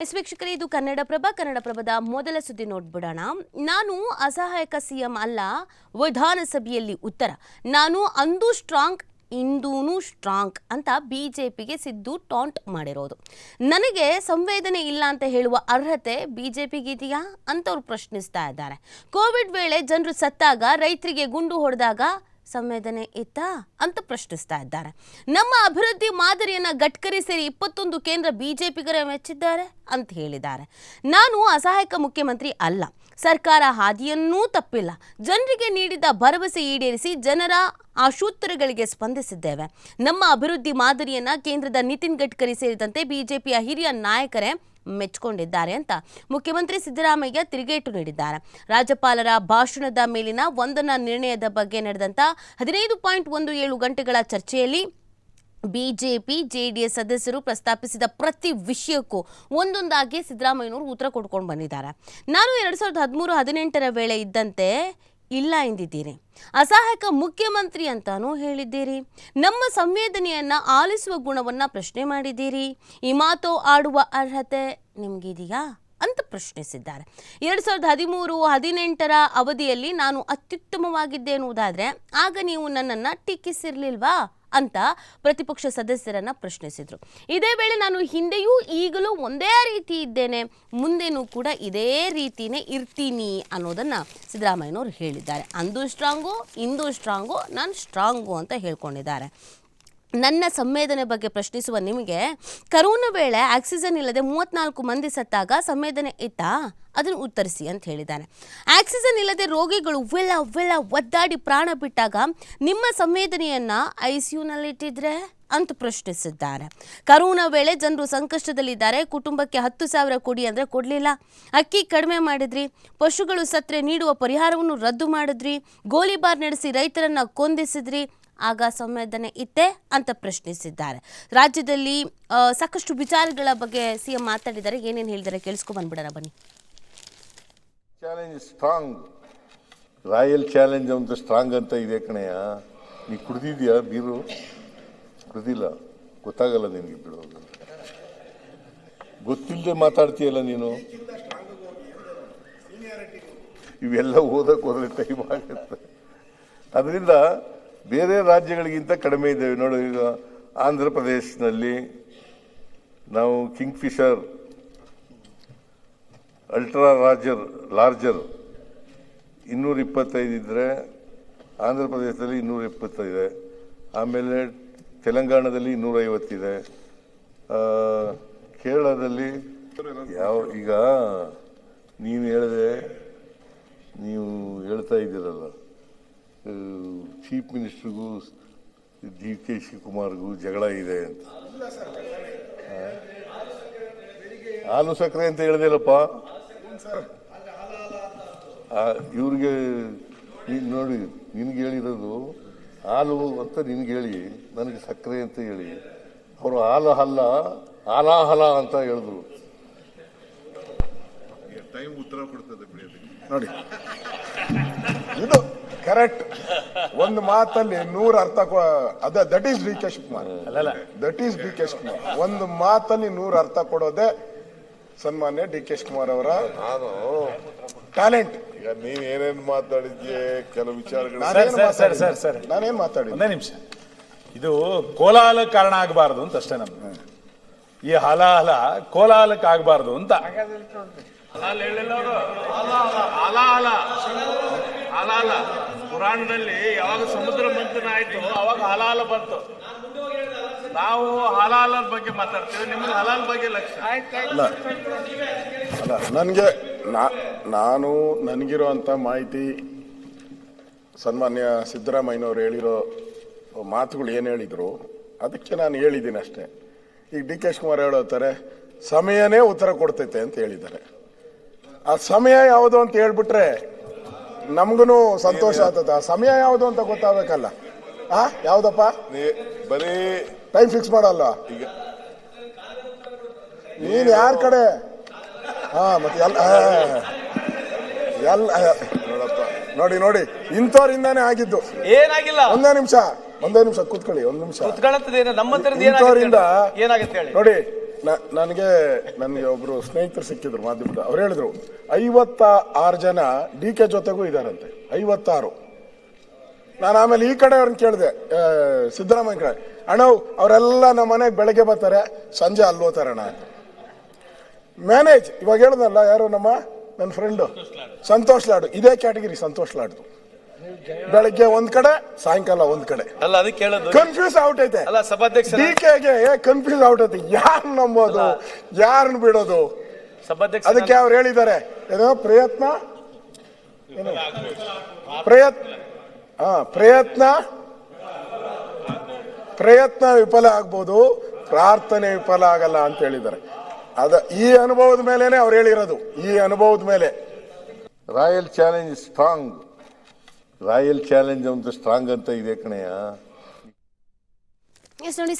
S ವೀಕ್ಷಕರೇ, ಇದು ಕನ್ನಡಪ್ರಭ. ಕನ್ನಡಪ್ರಭದ ಮೊದಲ ಸುದ್ದಿ ನೋಡ್ಬಿಡೋಣ. ನಾನು ಅಸಹಾಯಕ ಸಿಎಂ ಅಲ್ಲ, ವಿಧಾನಸಭೆಯಲ್ಲಿ ಉತ್ತರ. ನಾನು ಅಂದು ಸ್ಟ್ರಾಂಗ್, ಇಂದೂನು ಸ್ಟ್ರಾಂಗ್ ಅಂತ ಬಿಜೆಪಿಗೆ ಸಿದ್ದು ಟಾಂಟ್ ಮಾಡಿರೋದು. ನನಗೆ ಸಂವೇದನೆ ಇಲ್ಲ ಅಂತ ಹೇಳುವ ಅರ್ಹತೆ ಬಿ ಜೆ ಅಂತ ಅಂತವ್ರು ಪ್ರಶ್ನಿಸ್ತಾ ಇದ್ದಾರೆ. ಕೋವಿಡ್ ವೇಳೆ ಜನರು ಸತ್ತಾಗ, ರೈತರಿಗೆ ಗುಂಡು ಹೊಡೆದಾಗ ಸಂವೇದನೆ ಇತ್ತಾ ಅಂತ ಪ್ರಶ್ನಿಸ್ತಾ ಇದ್ದಾರೆ. ನಮ್ಮ ಅಭಿವೃದ್ಧಿ ಮಾದರಿಯನ್ನ ಗಡ್ಕರಿ ಸೇರಿ ಇಪ್ಪತ್ತೊಂದು ಕೇಂದ್ರ ಬಿಜೆಪಿಗರೇ ಮೆಚ್ಚಿದ್ದಾರೆ ಅಂತ ಹೇಳಿದ್ದಾರೆ. ನಾನು ಅಸಹಾಯಕ ಮುಖ್ಯಮಂತ್ರಿ ಅಲ್ಲ. ಸರ್ಕಾರ ಹಾದಿಯನ್ನೂ ತಪ್ಪಿಲ್ಲ. ಜನರಿಗೆ ನೀಡಿದ ಭರವಸೆ ಈಡೇರಿಸಿ ಜನರ ಆಶೋತ್ತರಗಳಿಗೆ ಸ್ಪಂದಿಸಿದ್ದೇವೆ. ನಮ್ಮ ಅಭಿವೃದ್ಧಿ ಮಾದರಿಯನ್ನ ಕೇಂದ್ರದ ನಿತಿನ್ ಗಡ್ಕರಿ ಸೇರಿದಂತೆ ಬಿಜೆಪಿಯ ಹಿರಿಯ ನಾಯಕರೇ ಮೆಚ್ಚಿಕೊಂಡಿದ್ದಾರೆ ಅಂತ ಮುಖ್ಯಮಂತ್ರಿ ಸಿದ್ದರಾಮಯ್ಯ ತಿರುಗೇಟು ನೀಡಿದ್ದಾರೆ. ರಾಜ್ಯಪಾಲರ ಭಾಷಣದ ಮೇಲಿನ ವಂದನಾ ನಿರ್ಣಯದ ಬಗ್ಗೆ ನಡೆದಂತ ಹದಿನೈದು ಪಾಯಿಂಟ್ ಒಂದು ಏಳು ಗಂಟೆಗಳ ಚರ್ಚೆಯಲ್ಲಿ ಬಿಜೆಪಿ, ಜೆಡಿಎಸ್ ಸದಸ್ಯರು ಪ್ರಸ್ತಾಪಿಸಿದ ಪ್ರತಿ ವಿಷಯಕ್ಕೂ ಒಂದೊಂದಾಗಿ ಸಿದ್ದರಾಮಯ್ಯನವರು ಉತ್ತರ ಕೊಡ್ಕೊಂಡು ಬಂದಿದ್ದಾರೆ. ನಾನು ಎರಡು ಸಾವಿರದ ಹದಿಮೂರು ಹದಿನೆಂಟರ ವೇಳೆ ಇದ್ದಂತೆ ಇಲ್ಲ ಎಂದಿದ್ದೀರಿ? ಅಸಹಾಯಕ ಮುಖ್ಯಮಂತ್ರಿ ಅಂತಾನೂ ಹೇಳಿದ್ದೀರಿ. ನಮ್ಮ ಸಂವೇದನೆಯನ್ನು ಆಲಿಸುವ ಗುಣವನ್ನ ಪ್ರಶ್ನೆ ಮಾಡಿದ್ದೀರಿ. ಈ ಮಾತು ಆಡುವ ಅರ್ಹತೆ ನಿಮ್ಗಿದೆಯಾ? ಅಂತ ಪ್ರಶ್ನಿಸಿದ್ದಾರೆ. ಎರಡು ಸಾವಿರದ ಹದಿಮೂರು, ಹದಿನೆಂಟರ ಅವಧಿಯಲ್ಲಿ ನಾನು ಅತ್ಯುತ್ತಮವಾಗಿದ್ದೆ ಎನ್ನುವುದಾದರೆ, ಆಗ ನೀವು ನನ್ನನ್ನು ಟೀಕಿಸಿರ್ಲಿಲ್ವಾ ಅಂತ ಪ್ರತಿಪಕ್ಷ ಸದಸ್ಯರನ್ನ ಪ್ರಶ್ನಿಸಿದರು. ಇದೇ ವೇಳೆ ನಾನು ಹಿಂದೆಯೂ ಈಗಲೂ ಒಂದೇ ರೀತಿ ಇದ್ದೇನೆ, ಮುಂದೆನೂ ಕೂಡ ಇದೇ ರೀತಿನೇ ಇರ್ತೀನಿ ಅನ್ನೋದನ್ನ ಸಿದ್ದರಾಮಯ್ಯನವರು ಹೇಳಿದ್ದಾರೆ. ಅಂದು ಸ್ಟ್ರಾಂಗು ಇಂದು ಸ್ಟ್ರಾಂಗು ನಾನು ಸ್ಟ್ರಾಂಗು ಅಂತ ಹೇಳ್ಕೊಂಡಿದ್ದಾರೆ. ನನ್ನ ಸಂವೇದನೆ ಬಗ್ಗೆ ಪ್ರಶ್ನಿಸುವ ನಿಮಗೆ, ಕರೋನಾ ವೇಳೆ ಆಕ್ಸಿಜನ್ ಇಲ್ಲದೆ ಮೂವತ್ನಾಲ್ಕು ಮಂದಿ ಸತ್ತಾಗ ಸಂವೇದನೆ ಇತ್ತಾ? ಅದನ್ನು ಉತ್ತರಿಸಿ ಅಂತ ಹೇಳಿದ್ದಾನೆ. ಆಕ್ಸಿಜನ್ ಇಲ್ಲದೆ ರೋಗಿಗಳು ವಿಳ ವಿಳ ಒದ್ದಾಡಿ ಪ್ರಾಣ ಬಿಟ್ಟಾಗ ನಿಮ್ಮ ಸಂವೇದನೆಯನ್ನು ಐ ಸಿ ಯುನಲ್ಲಿಟ್ಟಿದ್ರೆ ಅಂತ ಪ್ರಶ್ನಿಸಿದ್ದಾರೆ. ಕರೋನಾ ವೇಳೆ ಜನರು ಸಂಕಷ್ಟದಲ್ಲಿದ್ದಾರೆ, ಕುಟುಂಬಕ್ಕೆ ಹತ್ತು ಸಾವಿರ ಕೊಡಿ ಅಂದರೆ ಕೊಡಲಿಲ್ಲ. ಅಕ್ಕಿ ಕಡಿಮೆ ಮಾಡಿದ್ರಿ, ಪಶುಗಳು ಸತ್ರೆ ನೀಡುವ ಪರಿಹಾರವನ್ನು ರದ್ದು ಮಾಡಿದ್ರಿ, ಗೋಲಿಬಾರ್ ನಡೆಸಿ ರೈತರನ್ನು ಕೊಂದಿಸಿದ್ರಿ ಆಗ ಸಂವೇದನೆ ಇತ್ತೆ ಅಂತ ಪ್ರಶ್ನಿಸಿದ್ದಾರೆ. ರಾಜ್ಯದಲ್ಲಿ ಸಾಕಷ್ಟು ವಿಚಾರಗಳ ಬಗ್ಗೆ ಸಿಎಂ ಮಾತಾಡಿದ್ದಾರೆ ಏನೇನು ಹೇಳಿದ್ದಾರೆ ಕೇಳಿಸ್ಕೊ ಬಂದ್ಬಿಡೋಣ ಬನ್ನಿ. ಚಾಲೆಂಜ್ ಸ್ಟ್ರಾಂಗ್ ರಾಯಲ್ ಚಾಲೆಂಜ್ ಅಂತ ಸ್ಟ್ರಾಂಗ್ ಅಂತ ಇದೆ ಕಣಯ್ಯ ನೀ ಕುಡ್ದಿದ್ಯಾ ಬೀರು? ಕುಡ್ದಿಲ್ಲ. ಗೊತ್ತಾಗಲ್ಲ ನಿನಗೆ ಬಿಡೋದು ಗೊತ್ತಿಲ್ಲದೆ ಮಾತಾಡ್ತೀಯಲ್ಲ ನೀನು? ಇವೆಲ್ಲ ಓದಕ್ಕೆ ಹೋದ್ರೆ ಟೈಮ್ ಆಗುತ್ತೆ. ಅದರಿಂದ ಬೇರೆ ರಾಜ್ಯಗಳಿಗಿಂತ ಕಡಿಮೆ ಇದ್ದೇವೆ. ನೋಡು, ಈಗ ಆಂಧ್ರ ಪ್ರದೇಶದಲ್ಲಿ ನಾವು ಕಿಂಗ್ ಫಿಶರ್ ಅಲ್ಟ್ರಾ ರಾಜರ್, ಲಾರ್ಜರ್ ಇನ್ನೂರ ಇಪ್ಪತ್ತೈದು ಇದ್ದರೆ ಆಂಧ್ರ ಪ್ರದೇಶದಲ್ಲಿ ಇನ್ನೂರ ಇಪ್ಪತ್ತೈದೆ ಆಮೇಲೆ ತೆಲಂಗಾಣದಲ್ಲಿ ಇನ್ನೂರೈವತ್ತಿದೆ. ಕೇರಳದಲ್ಲಿ ಯಾವ, ಈಗ ನೀನು ಹೇಳಿದೆ ನೀವು ಹೇಳ್ತಾ ಇದ್ದೀರಲ್ಲ. ಚೀಫ್ ಮಿನಿಸ್ಟ್ರಿಗೂ ಡಿ ಕೆ ಶಿವಕುಮಾರ್ಗೂ ಜಗಳ ಇದೆ ಅಂತ? ಹಾಲು ಸಕ್ಕರೆ ಅಂತ ಹೇಳಿದೆಲ್ಲಪ್ಪ ಇವ್ರಿಗೆ ನೀನು ನೋಡಿ ನಿನ್ಗೆ ಹೇಳಿರೋದು ಹಾಲು ಅಂತ ನಿನಗೆ ಹೇಳಿ ನನಗೆ ಸಕ್ಕರೆ ಅಂತ ಹೇಳಿ. ಅವರು ಹಾಲು ಹಲ್ಲ ಹಾಲಾಹಲ ಅಂತ ಹೇಳಿದ್ರು. ಟೈಮ್ ಉತ್ತರ ಕೊಡ್ತದೆ ನೋಡಿ. ಕರೆಕ್ಟ್. ಒಂದು ಮಾತಲ್ಲಿ ನೂರ ಅರ್ಥ ಕೊ- ಅದ that is D K Shivakumar that is D K Shivakumar ಒಂದು ಮಾತಲ್ಲಿ ನೂರ ಅರ್ಥ ಕೊಡೋದೆ ಸನ್ಮಾನ್ಯ ಡಿ ಕೆ ಶಿವಕುಮಾರ್ ಅವರ ನಾನು ಟ್ಯಾಲೆಂಟ್ ಈಗ ನೀನ್ ಏನೇನ್ ಮಾತಾಡಿದ್ಯೆ? ಕೆಲವು ವಿಚಾರಗಳು ನಾನೇನು ಸರ್, ಸರ್? ಸರ್. ನಾನೇನ್ ಮಾತಾಡಿದ್ದೆ ಒಂದೇ ನಿಮಿಷ. ಇದು ಕೋಲಾಹಲ ಕಾರಣ ಆಗಬಾರದು ಅಂತ ಅಷ್ಟೇ ನಮ್ದು. ಈ ಹಲಾಹಲ ಕೋಲಾಹಲಕ್ಕೆ ಆಗಬಾರ್ದು ಅಂತ. ಹಲಾಲ್ ಪುರಾಣದಲ್ಲಿ ಯಾವಾಗ ಸಮುದ್ರ ಮಂಥನ ಆಯ್ತು ಅವಾಗ ಹಲಾಲ ಬಂತು. ನಾವು ಹಲಾಲ ಬಗ್ಗೆ ಮಾತಾಡ್ತೀವಿ ನಿಮ್ಗೆ ಹಲಾಲ್ ಬಗ್ಗೆ ಲಕ್ಷ. ಅಲ್ಲ ನನಗೆ ನಾನು ನನಗಿರುವಂಥ ಮಾಹಿತಿ ಸನ್ಮಾನ್ಯ ಸಿದ್ದರಾಮಯ್ಯನವ್ರು ಹೇಳಿರೋ ಮಾತುಗಳು ಏನು ಹೇಳಿದ್ರು, ಅದಕ್ಕೆ ನಾನು ಹೇಳಿದ್ದೀನಿ ಅಷ್ಟೇ. ಈಗ ಡಿ ಕೆ ಶಿವಕುಮಾರ್ ಹೇಳೋತಾರೆ ಸಮಯನೇ ಉತ್ತರ ಕೊಡ್ತೈತೆ ಅಂತ ಹೇಳಿದ್ದಾರೆ. ಆ ಸಮಯ ಯಾವುದು ಅಂತ ಹೇಳ್ಬಿಟ್ರೆ ನಮಗೂ ಸಂತೋಷ ಆಗ್ತದ. ಸಮಯ ಯಾವುದು ಅಂತ ಗೊತ್ತಾಗಬೇಕಲ್ಲ. ಆ ಯಾವ್ದಪ್ಪ? ನೀ- ಬರೀ ಟೈಮ್ ಫಿಕ್ಸ್ ಮಾಡಲ್ಲ. ಈಗ ನೀನ್ ಯಾರ ಕಡೆ? ಹಾ ಮತ್ತೆ ಎಲ್ಲ ಎಲ್ಲ ನೋಡಪ್ಪ. ನೋಡಿ ನೋಡಿ. ಇಂಥವ್ರಿಂದಾನೇ ಆಗಿದ್ದು. ಏನಾಗಿಲ್ಲ? ಒಂದೇ ನಿಮಿಷ ಒಂದೇ ನಿಮಿಷ ಕೂತ್ಕೊಳ್ಳಿ ಒಂದ್ ನಿಮಿಷ. ಕುತ್ಕೊಳ್ಳೋದೇನು ನಮ್ಮ ಹತ್ರ ಇಂಥವ್ರಿಂದ ಏನಾಗುತ್ತೆ ಹೇಳಿ? ನೋಡಿ ನನಗೆ ನನಗೆ ಒಬ್ಬರು ಸ್ನೇಹಿತರು ಸಿಕ್ಕಿದ್ರು ಮಾಧ್ಯಮದ ಅವ್ರು ಹೇಳಿದ್ರು ಐವತ್ತ ಆರು ಜನ ಡಿ ಕೆ ಜೊತೆಗೂ ಇದಾರಂತೆ ಐವತ್ತಾರು. ನಾನು ಆಮೇಲೆ ಈ ಕಡೆ ಅವ್ರನ್ನ ಕೇಳಿದೆ ಸಿದ್ದರಾಮಯ್ಯ ಕಡೆ ಅಣ್ಣ ಅವರೆಲ್ಲ ನಮ್ಮ ಮನೆಗೆ ಬೆಳಗ್ಗೆ ಬರ್ತಾರೆ ಸಂಜೆ ಅಲ್ಲಿ ಹೋಗ್ತಾರೆ ಅಣ್ಣ ಮ್ಯಾನೇಜ್ ಇವಾಗ ಹೇಳ್ದಲ್ಲ ಯಾರು ನಮ್ಮ ನನ್ನ ಫ್ರೆಂಡು ಸಂತೋಷ್ ಲಾಡು. ಇದೇ ಕ್ಯಾಟಗಿರಿ ಸಂತೋಷ್ ಲಾಡ್ದು. ಬೆಳಗ್ಗೆ ಒಂದ್ ಕಡೆ ಸಾಯಂಕಾಲ ಒಂದ್ ಕಡೆ. ಅಲ್ಲ ಅದಕ್ಕೆ ಹೇಳೋದು ಕನ್ಫ್ಯೂಸ್ ಐತೆ. ಅಲ್ಲ ಸಭಾಧ್ಯಕ್ಷ ಡಿಕೆಗೆ ಕನ್ಫ್ಯೂಸ್ ಕನ್ಫ್ಯೂಸ್ ಐತೆ. ಯಾರು ನಂಬೋದು? ಯಾರನ್ನ ಬಿಡೋದು? ಸಭಾಧ್ಯಕ್ಷ ಅದಕ್ಕೆ ಅವ್ರು ಹೇಳಿದ್ದಾರೆ. ಏನೋ ಪ್ರಯತ್ನ? ಪ್ರಯತ್ನ ಹಾ ಪ್ರಯತ್ನ? ಪ್ರಯತ್ನ ವಿಫಲ ಆಗ್ಬೋದು. ಪ್ರಾರ್ಥನೆ ವಿಫಲ ಆಗಲ್ಲ ಅಂತ ಹೇಳಿದ್ದಾರೆ. ಅದ ಈ ಅನುಭವದ ಮೇಲೆನೆ ಅವ್ರು ಹೇಳಿರೋದು. ಈ ಅನುಭವದ ಮೇಲೆ. Royal challenge strong royal challenge ಅಂತ ಸ್ಟ್ರಾಂಗ್ ಅಂತ ಇದೆ ಕಣಯ್ಯ ಎಸ್ ನೋಡಿ